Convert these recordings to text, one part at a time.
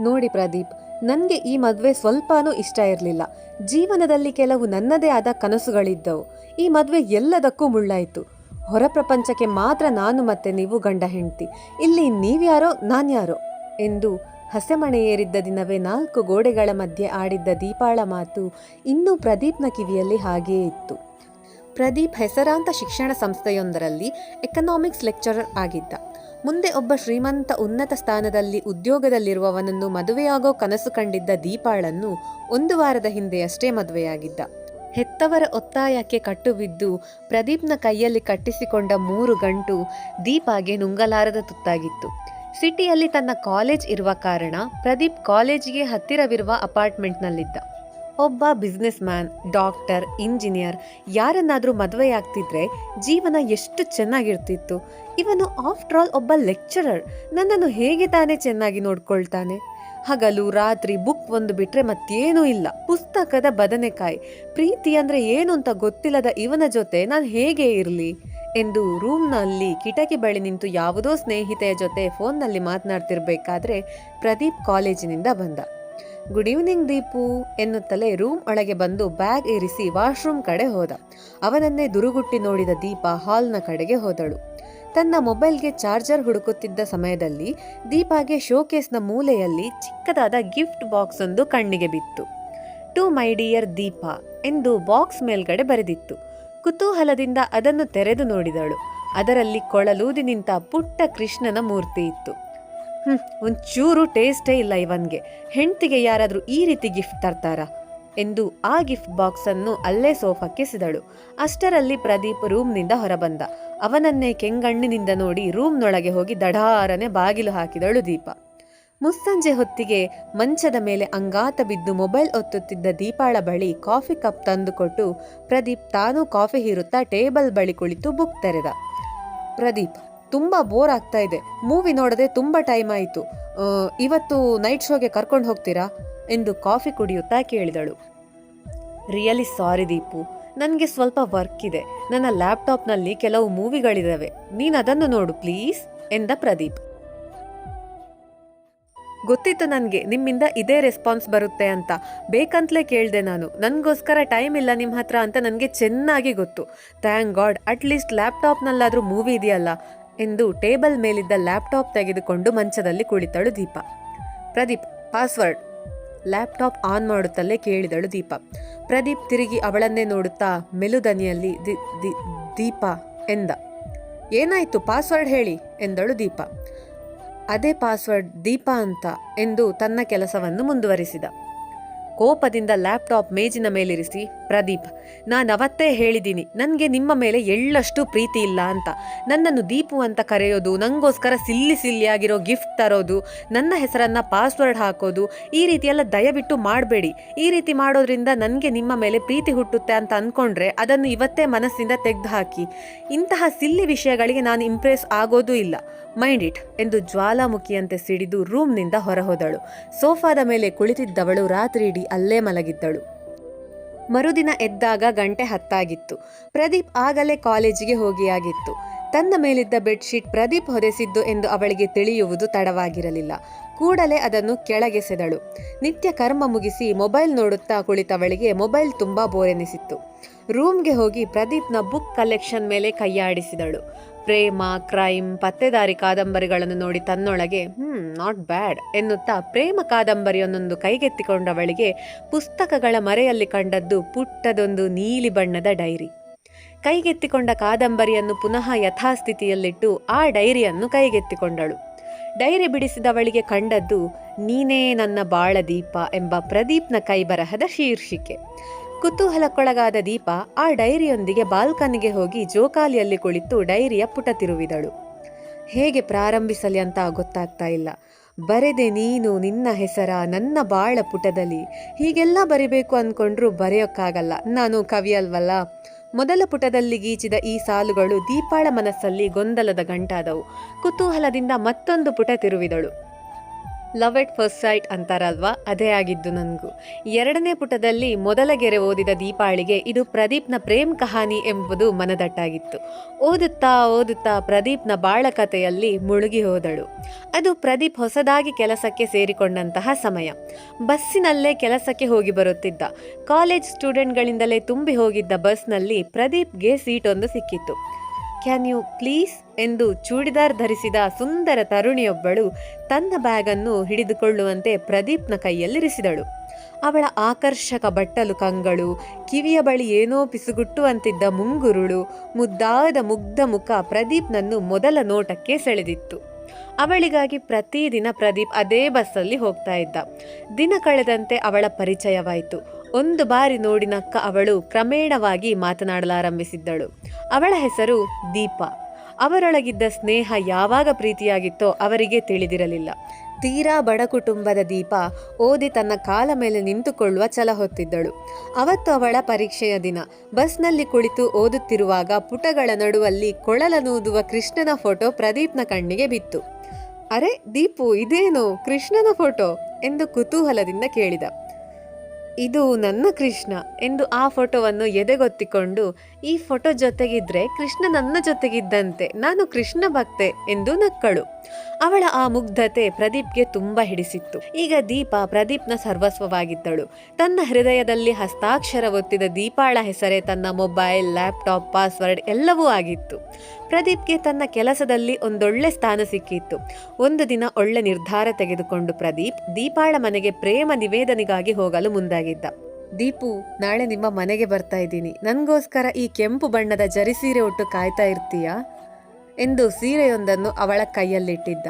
ನೋಡಿ ಪ್ರದೀಪ್, ನನಗೆ ಈ ಮದುವೆ ಸ್ವಲ್ಪನೂ ಇಷ್ಟ ಇರಲಿಲ್ಲ. ಜೀವನದಲ್ಲಿ ಕೆಲವು ನನ್ನದೇ ಆದ ಕನಸುಗಳಿದ್ದವು. ಈ ಮದುವೆ ಎಲ್ಲದಕ್ಕೂ ಮುಳ್ಳಾಯಿತು. ಹೊರ ಪ್ರಪಂಚಕ್ಕೆ ಮಾತ್ರ ನಾನು ಮತ್ತೆ ನೀವು ಗಂಡ ಹೆಂಡ್ತಿ. ಇಲ್ಲಿ ನೀವ್ಯಾರೋ, ನಾನ್ಯಾರೋ? ಎಂದು ಹಸೆಮಣೆ ಏರಿದ್ದ ದಿನವೇ ನಾಲ್ಕು ಗೋಡೆಗಳ ಮಧ್ಯೆ ಆಡಿದ್ದ ದೀಪಾಳ ಮಾತು ಇನ್ನೂ ಪ್ರದೀಪ್ನ ಕಿವಿಯಲ್ಲಿ ಹಾಗೆಯೇ ಇತ್ತು. ಪ್ರದೀಪ್ ಹೆಸರಾಂತ ಶಿಕ್ಷಣ ಸಂಸ್ಥೆಯೊಂದರಲ್ಲಿ ಎಕನಾಮಿಕ್ಸ್ ಲೆಕ್ಚರರ್ ಆಗಿದ್ದ. ಮುಂದೆ ಒಬ್ಬ ಶ್ರೀಮಂತ ಉನ್ನತ ಸ್ಥಾನದಲ್ಲಿ ಉದ್ಯೋಗದಲ್ಲಿರುವವನನ್ನು ಮದುವೆಯಾಗೋ ಕನಸು ಕಂಡಿದ್ದ ದೀಪಾಳನ್ನು ಒಂದು ವಾರದ ಹಿಂದೆಯಷ್ಟೇ ಮದುವೆಯಾಗಿದ್ದ. ಹೆತ್ತವರ ಒತ್ತಾಯಕ್ಕೆ ಕಟ್ಟುಬಿದ್ದು ಪ್ರದೀಪ್ನ ಕೈಯಲ್ಲಿ ಕಟ್ಟಿಸಿಕೊಂಡ ಮೂರು ಗಂಟು ದೀಪಾಗೆ ನುಂಗಲಾರದ ತುತ್ತಾಗಿತ್ತು. ಸಿಟಿಯಲ್ಲಿ ತನ್ನ ಕಾಲೇಜ್ ಇರುವ ಕಾರಣ ಪ್ರದೀಪ್ ಕಾಲೇಜಿಗೆ ಹತ್ತಿರವಿರುವ ಅಪಾರ್ಟ್ಮೆಂಟ್ನಲ್ಲಿದ್ದ. ಒಬ್ಬ ಬಿಸ್ನೆಸ್ ಮ್ಯಾನ್ ಡಾಕ್ಟರ್, ಇಂಜಿನಿಯರ್, ಯಾರನ್ನಾದರೂ ಮದುವೆ ಆಗ್ತಿದ್ರೆ ಜೀವನ ಎಷ್ಟು ಚೆನ್ನಾಗಿರ್ತಿತ್ತು. ಇವನು ಆಫ್ಟರ್ ಆಲ್ ಒಬ್ಬ ಲೆಕ್ಚರರ್, ನನ್ನನ್ನು ಹೇಗೆ ತಾನೇ ಚೆನ್ನಾಗಿ ನೋಡ್ಕೊಳ್ತಾನೆ. ಹಗಲು, ರಾತ್ರಿ ಬುಕ್ ಒಂದು ಬಿಟ್ರೆ ಮತ್ತೇನೂ ಇಲ್ಲ. ಪುಸ್ತಕದ ಬದನೆಕಾಯಿ. ಪ್ರೀತಿ ಅಂದರೆ ಏನು ಅಂತ ಗೊತ್ತಿಲ್ಲದ ಇವನ ಜೊತೆ ನಾನು ಹೇಗೆ ಇರಲಿ? ಎಂದು ರೂಮ್ನಲ್ಲಿ ಕಿಟಕಿ ಬಳಿ ನಿಂತು ಯಾವುದೋ ಸ್ನೇಹಿತೆಯ ಜೊತೆ ಫೋನ್ನಲ್ಲಿ ಮಾತನಾಡ್ತಿರ್ಬೇಕಾದ್ರೆ ಪ್ರದೀಪ್ ಕಾಲೇಜಿನಿಂದ ಬಂದ. ಗುಡ್ ಈವ್ನಿಂಗ್ ದೀಪು ಎನ್ನುತ್ತಲೇ ರೂಮ್ ಒಳಗೆ ಬಂದು ಬ್ಯಾಗ್ ಏರಿಸಿ ವಾಶ್ರೂಮ್ ಕಡೆ ಹೋದ. ಅವನನ್ನೇ ದುರುಗುಟ್ಟಿ ನೋಡಿದ ದೀಪ ಹಾಲ್ನ ಕಡೆಗೆ ಹೋದಳು. ತನ್ನ ಮೊಬೈಲ್ಗೆ ಚಾರ್ಜರ್ ಹುಡುಕುತ್ತಿದ್ದ ಸಮಯದಲ್ಲಿ ದೀಪಾಗೆ ಶೋಕೇಸ್ನ ಮೂಲೆಯಲ್ಲಿ ಚಿಕ್ಕದಾದ ಗಿಫ್ಟ್ ಬಾಕ್ಸ್ ಒಂದು ಕಣ್ಣಿಗೆ ಬಿತ್ತು. ಟು ಮೈ ಡಿಯರ್ ದೀಪ ಎಂದು ಬಾಕ್ಸ್ ಮೇಲ್ಗಡೆ ಬರೆದಿತ್ತು. ಕುತೂಹಲದಿಂದ ಅದನ್ನು ತೆರೆದು ನೋಡಿದಳು. ಅದರಲ್ಲಿ ಕೊಳಲೂದಿ ನಿಂತ ಪುಟ್ಟ ಕೃಷ್ಣನ ಮೂರ್ತಿ ಇತ್ತು. ಹ್ಮ್, ಒಂಚೂರು ಟೇಸ್ಟೇ ಇಲ್ಲ ಇವನ್ಗೆ. ಹೆಂಡ್ತಿಗೆ ಯಾರಾದರೂ ಈ ರೀತಿ ಗಿಫ್ಟ್ ತರ್ತಾರಾ? ಎಂದು ಆ ಗಿಫ್ಟ್ ಬಾಕ್ಸ್ ಅನ್ನು ಅಲ್ಲೇ ಸೋಫಾಕ್ಕೆ ಸಿದಳು. ಅಷ್ಟರಲ್ಲಿ ಪ್ರದೀಪ್ ರೂಮ್ನಿಂದ ಹೊರಬಂದ. ಅವನನ್ನೇ ಕೆಂಗಣ್ಣಿನಿಂದ ನೋಡಿ ರೂಮ್ನೊಳಗೆ ಹೋಗಿ ದಢಾರನೆ ಬಾಗಿಲು ಹಾಕಿದಳು ದೀಪ. ಮುಸ್ಸಂಜೆ ಹೊತ್ತಿಗೆ ಮಂಚದ ಮೇಲೆ ಅಂಗಾತ ಬಿದ್ದು ಮೊಬೈಲ್ ಒತ್ತುತ್ತಿದ್ದ ದೀಪಾಳ ಬಳಿ ಕಾಫಿ ಕಪ್ ತಂದುಕೊಟ್ಟು ಪ್ರದೀಪ್ ತಾನೂ ಕಾಫಿ ಹೀರುತ್ತಾ ಟೇಬಲ್ ಬಳಿ ಕುಳಿತು ಬುಕ್ ತೆರೆದ. ಪ್ರದೀಪ್ ತುಂಬಾ ಬೋರ್ ಆಗ್ತಾ ಇದೆ. ಮೂವಿ ನೋಡದೆ ತುಂಬಾ ಟೈಮ್ ಆಯಿತು. ಇವತ್ತು ನೈಟ್ ಶೋಗೆ ಕರ್ಕೊಂಡು ಹೋಗ್ತೀರಾ? ಎಂದು ಕಾಫಿ ಕುಡಿಯುತ್ತಾ ಕೇಳಿದಳು. Really sorry Deepu. ನನಗೆ ಸ್ವಲ್ಪ ವರ್ಕ್ ಇದೆ. ನನ್ನ ಲ್ಯಾಪ್ಟಾಪ್ನಲ್ಲಿ ಕೆಲವು ಮೂವಿಗಳಿದ್ದಾವೆ ನೀನು ಅದನ್ನು ನೋಡು ಪ್ಲೀಸ್ ಎಂದ ಪ್ರದೀಪ್. ಗೊತ್ತಿತ್ತು ನನಗೆ ನಿಮ್ಮಿಂದ ಇದೇ ರೆಸ್ಪಾನ್ಸ್ ಬರುತ್ತೆ ಅಂತ. ಬೇಕಂತಲೇ ಕೇಳಿದೆ ನಾನು. ನನಗೋಸ್ಕರ ಟೈಮ್ ಇಲ್ಲ ನಿಮ್ಮ ಹತ್ರ ಅಂತ ನನಗೆ ಚೆನ್ನಾಗಿ ಗೊತ್ತು. ಥ್ಯಾಂಕ್ ಗಾಡ್ ಅಟ್ಲೀಸ್ಟ್ ಲ್ಯಾಪ್ಟಾಪ್ನಲ್ಲಾದರೂ ಮೂವಿ ಇದೆಯಲ್ಲ. ಎಂದು ಟೇಬಲ್ ಮೇಲಿದ್ದ ಲ್ಯಾಪ್ಟಾಪ್ ತೆಗೆದುಕೊಂಡು ಮಂಚದಲ್ಲಿ ಕುಳಿತಳು Deepa. Pradeep, password. Laptop on ಮಾಡುತ್ತಲೇ ಕೇಳಿದಳು ದೀಪ. ಪ್ರದೀಪ್ ತಿರುಗಿ ಅವಳನ್ನೇ ನೋಡುತ್ತಾ ಮೆಲುದನಿಯಲ್ಲಿ ದಿ ದೀಪ ಎಂದ. ಏನಾಯ್ತು ಪಾಸ್ವರ್ಡ್ ಹೇಳಿ ಎಂದಳು ದೀಪ. ಅದೇ ಪಾಸ್ವರ್ಡ್ ದೀಪ ಅಂತ ಎಂದು ತನ್ನ ಕೆಲಸವನ್ನು ಮುಂದುವರಿಸಿದ. ಕೋಪದಿಂದ ಲ್ಯಾಪ್ಟಾಪ್ ಮೇಜಿನ ಮೇಲಿರಿಸಿ ಪ್ರದೀಪ್, ನಾನು ಅವತ್ತೇ ಹೇಳಿದ್ದೀನಿ ನನಗೆ ನಿಮ್ಮ ಮೇಲೆ ಎಳ್ಳಷ್ಟು ಪ್ರೀತಿ ಇಲ್ಲ ಅಂತ. ನನ್ನನ್ನು ದೀಪು ಅಂತ ಕರೆಯೋದು ನನಗೋಸ್ಕರ ಸಿಲ್ಲಿ ಸಿಲ್ಲಿಯಾಗಿರೋ ಗಿಫ್ಟ್ ತರೋದು, ನನ್ನ ಹೆಸರನ್ನು ಪಾಸ್ವರ್ಡ್ ಹಾಕೋದು, ಈ ರೀತಿಯೆಲ್ಲ ದಯವಿಟ್ಟು ಮಾಡಬೇಡಿ. ಈ ರೀತಿ ಮಾಡೋದ್ರಿಂದ ನನಗೆ ನಿಮ್ಮ ಮೇಲೆ ಪ್ರೀತಿ ಹುಟ್ಟುತ್ತೆ ಅಂತ ಅಂದ್ಕೊಂಡ್ರೆ ಅದನ್ನು ಇವತ್ತೇ ಮನಸ್ಸಿಂದ ತೆಗೆದು ಹಾಕಿ ಇಂತಹ ಸಿಲ್ಲಿ ವಿಷಯಗಳಿಗೆ ನಾನು ಇಂಪ್ರೆಸ್ ಆಗೋದೂ ಇಲ್ಲ. ಮೈಂಡ್ ಇಟ್ ಎಂದು ಜ್ವಾಲಾಮುಖಿಯಂತೆ ಸಿಡಿದು ರೂಮ್ನಿಂದ ಹೊರಹೋದಳು. ಸೋಫಾದ ಮೇಲೆ ಕುಳಿತಿದ್ದವಳು ರಾತ್ರಿ ಇಡೀ ಅಲ್ಲೇ ಮಲಗಿದ್ದಳು. ಮರುದಿನ ಎದ್ದಾಗ ಗಂಟೆ ಹತ್ತಾಗಿತ್ತು. ಪ್ರದೀಪ್ ಆಗಲೇ ಕಾಲೇಜಿಗೆ ಹೋಗಿಯಾಗಿತ್ತು. ತನ್ನ ಮೇಲಿದ್ದ ಬೆಡ್ಶೀಟ್ ಪ್ರದೀಪ್ ಹೊದೆಸಿದ್ದು ಎಂದು ಅವಳಿಗೆ ತಿಳಿಯುವುದು ತಡವಾಗಿರಲಿಲ್ಲ. ಕೂಡಲೇ ಅದನ್ನು ಕೆಳಗೆಸೆದಳು ನಿತ್ಯ ಕರ್ಮ ಮುಗಿಸಿ ಮೊಬೈಲ್ ನೋಡುತ್ತಾ ಕುಳಿತವಳಿಗೆ ಮೊಬೈಲ್ ತುಂಬಾ ಬೋರೆನಿಸಿತ್ತು. ರೂಮ್ಗೆ ಹೋಗಿ ಪ್ರದೀಪ್ನ ಬುಕ್ ಕಲೆಕ್ಷನ್ ಮೇಲೆ ಕೈಯಾಡಿಸಿದಳು. ಪ್ರೇಮ, ಕ್ರೈಮ್, ಪತ್ತೆದಾರಿ ಕಾದಂಬರಿಗಳನ್ನು ನೋಡಿ ತನ್ನೊಳಗೆ, ಹ್ಮ್ ನಾಟ್ ಬ್ಯಾಡ್ ಎನ್ನುತ್ತಾ ಪ್ರೇಮ ಕಾದಂಬರಿಯೊಂದೊಂದು ಕೈಗೆತ್ತಿಕೊಂಡವಳಿಗೆ ಪುಸ್ತಕಗಳ ಮರೆಯಲ್ಲಿ ಕಂಡದ್ದು ಪುಟ್ಟದೊಂದು ನೀಲಿ ಬಣ್ಣದ ಡೈರಿ. ಕೈಗೆತ್ತಿಕೊಂಡ ಕಾದಂಬರಿಯನ್ನು ಪುನಃ ಯಥಾಸ್ಥಿತಿಯಲ್ಲಿಟ್ಟು ಆ ಡೈರಿಯನ್ನು ಕೈಗೆತ್ತಿಕೊಂಡಳು. ಡೈರಿ ಬಿಡಿಸಿದವಳಿಗೆ ಕಂಡದ್ದು, ನೀನೇ ನನ್ನ ಬಾಳದೀಪ ಎಂಬ ಪ್ರದೀಪ್ನ ಕೈಬರಹದ ಶೀರ್ಷಿಕೆ. ಕುತೂಹಲಕ್ಕೊಳಗಾದ ದೀಪ ಆ ಡೈರಿಯೊಂದಿಗೆ ಬಾಲ್ಕನಿಗೆ ಹೋಗಿ ಜೋಕಾಲಿಯಲ್ಲಿ ಕುಳಿತು ಡೈರಿಯ ಪುಟ ತಿರುವಿದಳು. ಹೇಗೆ ಪ್ರಾರಂಭಿಸಲಿ ಅಂತ ಗೊತ್ತಾಗ್ತಾ ಇಲ್ಲ. ಬರೆದೆ ನೀನು ನಿನ್ನ ಹೆಸರ ನನ್ನ ಬಾಳ ಪುಟದಲ್ಲಿ. ಹೀಗೆಲ್ಲ ಬರಿಬೇಕು ಅಂದ್ಕೊಂಡ್ರು ಬರೆಯೋಕ್ಕಾಗಲ್ಲ. ನಾನು ಕವಿ ಅಲ್ವಲ್ಲ. ಮೊದಲ ಪುಟದಲ್ಲಿ ಗೀಚಿದ ಈ ಸಾಲುಗಳು ದೀಪಾಳ ಮನಸ್ಸಲ್ಲಿ ಗೊಂದಲದ ಗಂಟಾದವು. ಕುತೂಹಲದಿಂದ ಮತ್ತೊಂದು ಪುಟ ತಿರುವಿದಳು. ಲವ್ ಎಟ್ ಫಸ್ಟ್ ಸೈಟ್ ಅಂತಾರಲ್ವಾ? ಅದೇ ಆಗಿದ್ದು ನನಗೂ. ಎರಡನೇ ಪುಟದಲ್ಲಿ ಮೊದಲ ಗೆರೆ ಓದಿದ ದೀಪಾಳಿಗೆ ಇದು ಪ್ರದೀಪ್ನ ಪ್ರೇಮ್ ಕಹಾನಿ ಎಂಬುದು ಮನದಟ್ಟಾಗಿತ್ತು. ಓದುತ್ತಾ ಓದುತ್ತಾ ಪ್ರದೀಪ್ನ ಬಾಳ ಕಥೆಯಲ್ಲಿ ಮುಳುಗಿ ಹೋದಳು. ಅದು ಪ್ರದೀಪ್ ಹೊಸದಾಗಿ ಕೆಲಸಕ್ಕೆ ಸೇರಿಕೊಂಡಂತಹ ಸಮಯ. ಬಸ್ಸಿನಲ್ಲೇ ಕೆಲಸಕ್ಕೆ ಹೋಗಿ ಬರುತ್ತಿದ್ದ. ಕಾಲೇಜ್ ಸ್ಟೂಡೆಂಟ್ಗಳಿಂದಲೇ ತುಂಬಿ ಹೋಗಿದ್ದ ಬಸ್ನಲ್ಲಿ ಪ್ರದೀಪ್ಗೆ ಸೀಟೊಂದು ಸಿಕ್ಕಿತ್ತು. ಕ್ಯಾನ್ ಯು ಪ್ಲೀಸ್ ಎಂದು ಚೂಡಿದಾರ್ ಧರಿಸಿದ ಸುಂದರ ತರುಣಿಯೊಬ್ಬಳು ತನ್ನ ಬ್ಯಾಗನ್ನು ಹಿಡಿದುಕೊಳ್ಳುವಂತೆ ಪ್ರದೀಪ್ನ ಕೈಯಲ್ಲಿರಿಸಿದಳು. ಅವಳ ಆಕರ್ಷಕ ಬಟ್ಟಲು ಕಂಗಳು, ಕಿವಿಯ ಬಳಿ ಏನೋ ಪಿಸುಗುಟ್ಟುವಂತಿದ್ದ ಮುಂಗುರುಳು, ಮುದ್ದಾದ ಮುಗ್ಧ ಮುಖ ಪ್ರದೀಪ್ನನ್ನು ಮೊದಲ ನೋಟಕ್ಕೆ ಸೆಳೆದಿತ್ತು. ಅವಳಿಗಾಗಿ ಪ್ರತಿದಿನ ಪ್ರದೀಪ್ ಅದೇ ಬಸ್ಸಲ್ಲಿ ಹೋಗ್ತಾ ಇದ್ದ. ದಿನ ಕಳೆದಂತೆ ಅವಳ ಪರಿಚಯವಾಯಿತು. ಒಂದು ಬಾರಿ ನೋಡಿ ನಕ್ಕ ಅವಳು ಕ್ರಮೇಣವಾಗಿ ಮಾತನಾಡಲಾರಂಭಿಸಿದ್ದಳು. ಅವಳ ಹೆಸರು ದೀಪ. ಅವರೊಳಗಿದ್ದ ಸ್ನೇಹ ಯಾವಾಗ ಪ್ರೀತಿಯಾಗಿತ್ತೋ ಅವರಿಗೆ ತಿಳಿದಿರಲಿಲ್ಲ. ತೀರಾ ಬಡ ಕುಟುಂಬದ ದೀಪ ಓದಿ ತನ್ನ ಕಾಲ ಮೇಲೆ ನಿಂತುಕೊಳ್ಳುವ ಛಲ ಹೊತ್ತಿದ್ದಳು. ಅವತ್ತು ಅವಳ ಪರೀಕ್ಷೆಯ ದಿನ. ಬಸ್ನಲ್ಲಿ ಕುಳಿತು ಓದುತ್ತಿರುವಾಗ ಪುಟಗಳ ನಡುವಲ್ಲಿ ಕೊಳಲನೂದುವ ಕೃಷ್ಣನ ಫೋಟೋ ಪ್ರದೀಪ್ನ ಕಣ್ಣಿಗೆ ಬಿತ್ತು. ಅರೆ ದೀಪು, ಇದೇನು ಕೃಷ್ಣನ ಫೋಟೋ? ಎಂದು ಕುತೂಹಲದಿಂದ ಕೇಳಿದ. ಇದು ನನ್ನ ಕೃಷ್ಣ ಎಂದು ಆ ಫೋಟೋವನ್ನು ಎದೆಗೊತ್ತಿಕೊಂಡು, ಈ ಫೋಟೋ ಜೊತೆಗಿದ್ರೆ ಕೃಷ್ಣ ನನ್ನ ಜೊತೆಗಿದ್ದಂತೆ, ನಾನು ಕೃಷ್ಣ ಭಕ್ತೆ ಎಂದು ನಕ್ಕಳು. ಅವಳ ಆ ಮುಗ್ಧತೆ ಪ್ರದೀಪ್ಗೆ ತುಂಬ ಹಿಡಿಸಿತ್ತು. ಈಗ ದೀಪ ಪ್ರದೀಪ್ನ ಸರ್ವಸ್ವವಾಗಿದ್ದಳು. ತನ್ನ ಹೃದಯದಲ್ಲಿ ಹಸ್ತಾಕ್ಷರ ಒತ್ತಿದ ದೀಪಾಳ ಹೆಸರೇ ತನ್ನ ಮೊಬೈಲ್, ಲ್ಯಾಪ್ಟಾಪ್, ಪಾಸ್ವರ್ಡ್ ಎಲ್ಲವೂ ಆಗಿತ್ತು. ಪ್ರದೀಪ್ಗೆ ತನ್ನ ಕೆಲಸದಲ್ಲಿ ಒಂದೊಳ್ಳೆ ಸ್ಥಾನ ಸಿಕ್ಕಿತ್ತು. ಒಂದು ದಿನ ಒಳ್ಳೆ ನಿರ್ಧಾರ ತೆಗೆದುಕೊಂಡು ಪ್ರದೀಪ್ ದೀಪಾಳ ಮನೆಗೆ ಪ್ರೇಮ ನಿವೇದನೆಗಾಗಿ ಹೋಗಲು ಮುಂದಾಗಿದ್ದ ದೀಪು, ನಾಳೆ ನಿಮ್ಮ ಮನೆಗೆ ಬರ್ತಾ ಇದ್ದೀನಿ. ನನಗೋಸ್ಕರ ಈ ಕೆಂಪು ಬಣ್ಣದ ಜರಿ ಸೀರೆ ಉಟ್ಟು ಕಾಯ್ತಾ ಇರ್ತೀಯಾ? ಎಂದು ಸೀರೆಯೊಂದನ್ನು ಅವಳ ಕೈಯಲ್ಲಿಟ್ಟಿದ್ದ.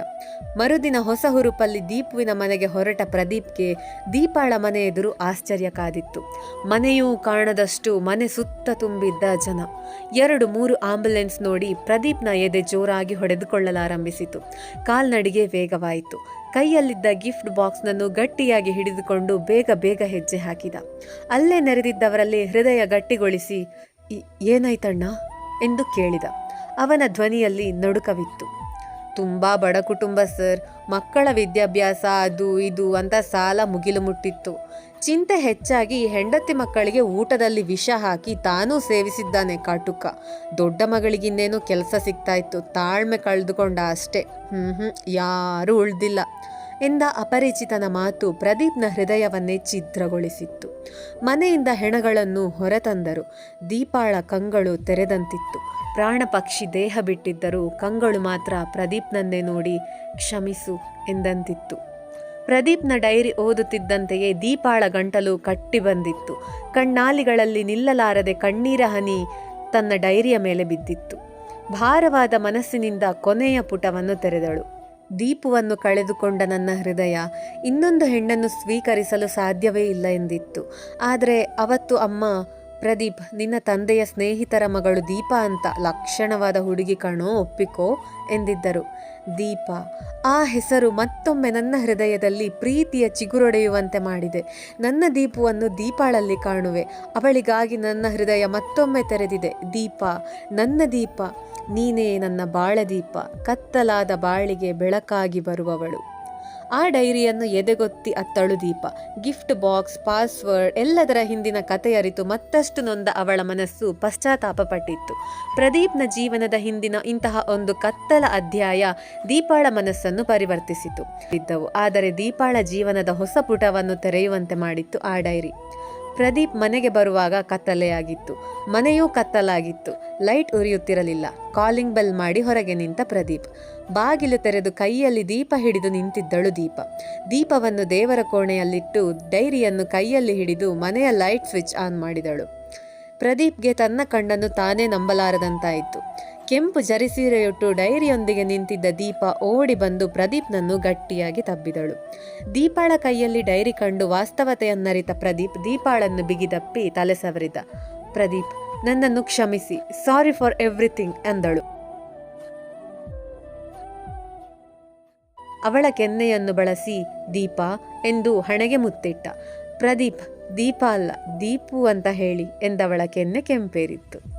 ಮರುದಿನ ಹೊಸ ಹುರುಪಲ್ಲಿ ದೀಪುವಿನ ಮನೆಗೆ ಹೊರಟ ಪ್ರದೀಪ್ಗೆ ದೀಪಾಳ ಮನೆ ಎದುರು ಆಶ್ಚರ್ಯ ಕಾದಿತ್ತು. ಮನೆಯೂ ಕಾಣದಷ್ಟು ಮನೆ ಸುತ್ತ ತುಂಬಿದ್ದ ಜನ. ಎರಡು ಮೂರು ಆಂಬ್ಯುಲೆನ್ಸ್ ನೋಡಿ ಪ್ರದೀಪ್ನ ಎದೆ ಜೋರಾಗಿ ಹೊಡೆದುಕೊಳ್ಳಲಾರಂಭಿಸಿತು. ಕಾಲ್ನಡಿಗೆ ವೇಗವಾಯಿತು. ಕೈಯಲ್ಲಿದ್ದ ಗಿಫ್ಟ್ ಬಾಕ್ಸ್ನನ್ನು ಗಟ್ಟಿಯಾಗಿ ಹಿಡಿದುಕೊಂಡು ಬೇಗ ಬೇಗ ಹೆಜ್ಜೆ ಹಾಕಿದ. ಅಲ್ಲೇ ನೆರೆದಿದ್ದವರಲ್ಲಿ ಹೃದಯ ಗಟ್ಟಿಗೊಳಿಸಿ "ಇ- ಏನಾಯ್ತಣ್ಣ? ಎಂದು ಕೇಳಿದ. ಅವನ ಧ್ವನಿಯಲ್ಲಿ ನಡುಕವಿತ್ತು. ತುಂಬ ಬಡ ಕುಟುಂಬ ಸರ್. ಮಕ್ಕಳ ವಿದ್ಯಾಭ್ಯಾಸ ಅದು ಇದು ಅಂತ ಸಾಲ ಮುಗಿಲು ಮುಟ್ಟಿತ್ತು ಚಿಂತೆ ಹೆಚ್ಚಾಗಿ ಹೆಂಡತಿ ಮಕ್ಕಳಿಗೆ ಊಟದಲ್ಲಿ ವಿಷ ಹಾಕಿ ತಾನೂ ಸೇವಿಸಿದ್ದಾನೆ ಕಾಟುಕ. ದೊಡ್ಡ ಮಗಳಿಗಿನ್ನೇನು ಕೆಲಸ ಸಿಗ್ತಾ ಇತ್ತು. ತಾಳ್ಮೆ ಕಳೆದುಕೊಂಡ ಅಷ್ಟೇ. ಹ್ಞೂ ಹ್ಞೂ ಯಾರೂ ಉಳ್ದಿಲ್ಲ. ಎಂದ ಅಪರಿಚಿತನ ಮಾತು ಪ್ರದೀಪ್ನ ಹೃದಯವನ್ನೇ ಛಿದ್ರಗೊಳಿಸಿತ್ತು. ಮನೆಯಿಂದ ಹೆಣಗಳನ್ನು ಹೊರತಂದರು. ದೀಪಾಳ ಕಂಗಳು ತೆರೆದಂತಿತ್ತು. ಪ್ರಾಣ ಪಕ್ಷಿ ದೇಹ ಬಿಟ್ಟಿದ್ದರೂ ಕಂಗಳು ಮಾತ್ರ ಪ್ರದೀಪ್ನನ್ನೇ ನೋಡಿ ಕ್ಷಮಿಸು ಎಂದಂತಿತ್ತು. ಪ್ರದೀಪ್ನ ಡೈರಿ ಓದುತ್ತಿದ್ದಂತೆಯೇ ದೀಪಾಳ ಗಂಟಲು ಕಟ್ಟಿ ಬಂದಿತ್ತು. ಕಣ್ಣಾಲಿಗಳಲ್ಲಿ ನಿಲ್ಲಲಾರದೆ ಕಣ್ಣೀರ ಹನಿ ತನ್ನ ಡೈರಿಯ ಮೇಲೆ ಬಿದ್ದಿತ್ತು. ಭಾರವಾದ ಮನಸ್ಸಿನಿಂದ ಕೊನೆಯ ಪುಟವನ್ನು ತೆರೆದಳು. ದೀಪುವನ್ನು ಕಳೆದುಕೊಂಡ ನನ್ನ ಹೃದಯ ಇನ್ನೊಂದು ಹೆಣ್ಣನ್ನು ಸ್ವೀಕರಿಸಲು ಸಾಧ್ಯವೇ ಇಲ್ಲ ಎಂದಿತ್ತು. ಆದರೆ ಅವತ್ತು ಅಮ್ಮ, ಪ್ರದೀಪ್, ನಿನ್ನ ತಂದೆಯ ಸ್ನೇಹಿತರ ಮಗಳು ದೀಪ ಅಂತ ಲಕ್ಷಣವಾದ ಹುಡುಗಿ ಕಣೋ, ಒಪ್ಪಿಕೋ ಎಂದಿದ್ದರು. ದೀಪ, ಆ ಹೆಸರು ಮತ್ತೊಮ್ಮೆ ನನ್ನ ಹೃದಯದಲ್ಲಿ ಪ್ರೀತಿಯ ಚಿಗುರೊಡೆಯುವಂತೆ ಮಾಡಿದೆ. ನನ್ನ ದೀಪವನ್ನು ದೀಪಾಳಲ್ಲಿ ಕಾಣುವೆ. ಅವಳಿಗಾಗಿ ನನ್ನ ಹೃದಯ ಮತ್ತೊಮ್ಮೆ ತೆರೆದಿದೆ. ದೀಪ, ನನ್ನ ದೀಪ. ನೀನೇ ನನ್ನ ಬಾಳದೀಪ, ಕತ್ತಲಾದ ಬಾಳಿಗೆ ಬೆಳಕಾಗಿ ಬರುವವಳು. ಆ ಡೈರಿಯನ್ನು ಎದೆಗೊತ್ತಿ ಅತ್ತಳು ದೀಪ. ಗಿಫ್ಟ್ ಬಾಕ್ಸ್, ಪಾಸ್ವರ್ಡ್, ಎಲ್ಲದರ ಹಿಂದಿನ ಕಥೆಯರಿತು ಮತ್ತಷ್ಟು ನೊಂದ ಅವಳ ಮನಸ್ಸು ಪಶ್ಚಾತ್ತಾಪ ಪಟ್ಟಿತ್ತು ಪ್ರದೀಪ್ನ ಜೀವನದ ಹಿಂದಿನ ಇಂತಹ ಒಂದು ಕತ್ತಲ ಅಧ್ಯಾಯ ದೀಪಾಳ ಮನಸ್ಸನ್ನು ಪರಿವರ್ತಿಸಿತು. ಇದ್ದವು. ಆದರೆ ದೀಪಾಳ ಜೀವನದ ಹೊಸ ಪುಟವನ್ನು ತೆರೆಯುವಂತೆ ಮಾಡಿತ್ತು ಆ ಡೈರಿ. ಪ್ರದೀಪ್ ಮನೆಗೆ ಬರುವಾಗ ಕತ್ತಲೆಯಾಗಿತ್ತು. ಮನೆಯೂ ಕತ್ತಲಾಗಿತ್ತು. ಲೈಟ್ ಉರಿಯುತ್ತಿರಲಿಲ್ಲ. ಕಾಲಿಂಗ್ ಬೆಲ್ ಮಾಡಿ ಹೊರಗೆ ನಿಂತ ಪ್ರದೀಪ್. ಬಾಗಿಲು ತೆರೆದು ಕೈಯಲ್ಲಿ ದೀಪ ಹಿಡಿದು ನಿಂತಿದ್ದಳು ದೀಪ. ದೀಪವನ್ನು ದೇವರ ಕೋಣೆಯಲ್ಲಿಟ್ಟು ಡೈರಿಯನ್ನು ಕೈಯಲ್ಲಿ ಹಿಡಿದು ಮನೆಯ ಲೈಟ್ ಸ್ವಿಚ್ ಆನ್ ಮಾಡಿದಳು. ಪ್ರದೀಪ್ಗೆ ತನ್ನ ಕಣ್ಣನ್ನು ತಾನೇ ನಂಬಲಾರದಂತಾಯಿತು. ಕೆಂಪು ಜರಿಸೀರೆಯುಟ್ಟು ಡೈರಿಯೊಂದಿಗೆ ನಿಂತಿದ್ದ ದೀಪ ಓಡಿ ಬಂದು ಪ್ರದೀಪ್ನನ್ನು ಗಟ್ಟಿಯಾಗಿ ತಬ್ಬಿದಳು. ದೀಪಾಳ ಕೈಯಲ್ಲಿ ಡೈರಿ ಕಂಡು ವಾಸ್ತವತೆಯನ್ನರಿತ ಪ್ರದೀಪ್ ದೀಪಾಳನ್ನು ಬಿಗಿದಪ್ಪಿ ತಲೆ ಸವರಿದ ಪ್ರದೀಪ್, ನನ್ನನ್ನು ಕ್ಷಮಿಸಿ, ಸಾರಿ ಫಾರ್ ಎವ್ರಿಥಿಂಗ್ ಎಂದಳು ಅವಳ ಕೆನ್ನೆಯನ್ನು ಬಳಸಿ ದೀಪ ಎಂದು ಹಣೆಗೆ ಮುತ್ತಿಟ್ಟ. ಪ್ರದೀಪ್, ದೀಪ ಅಲ್ಲ, ದೀಪು ಅಂತ ಹೇಳಿ ಎಂದವಳ ಕೆನ್ನೆ ಕೆಂಪೇರಿತ್ತು.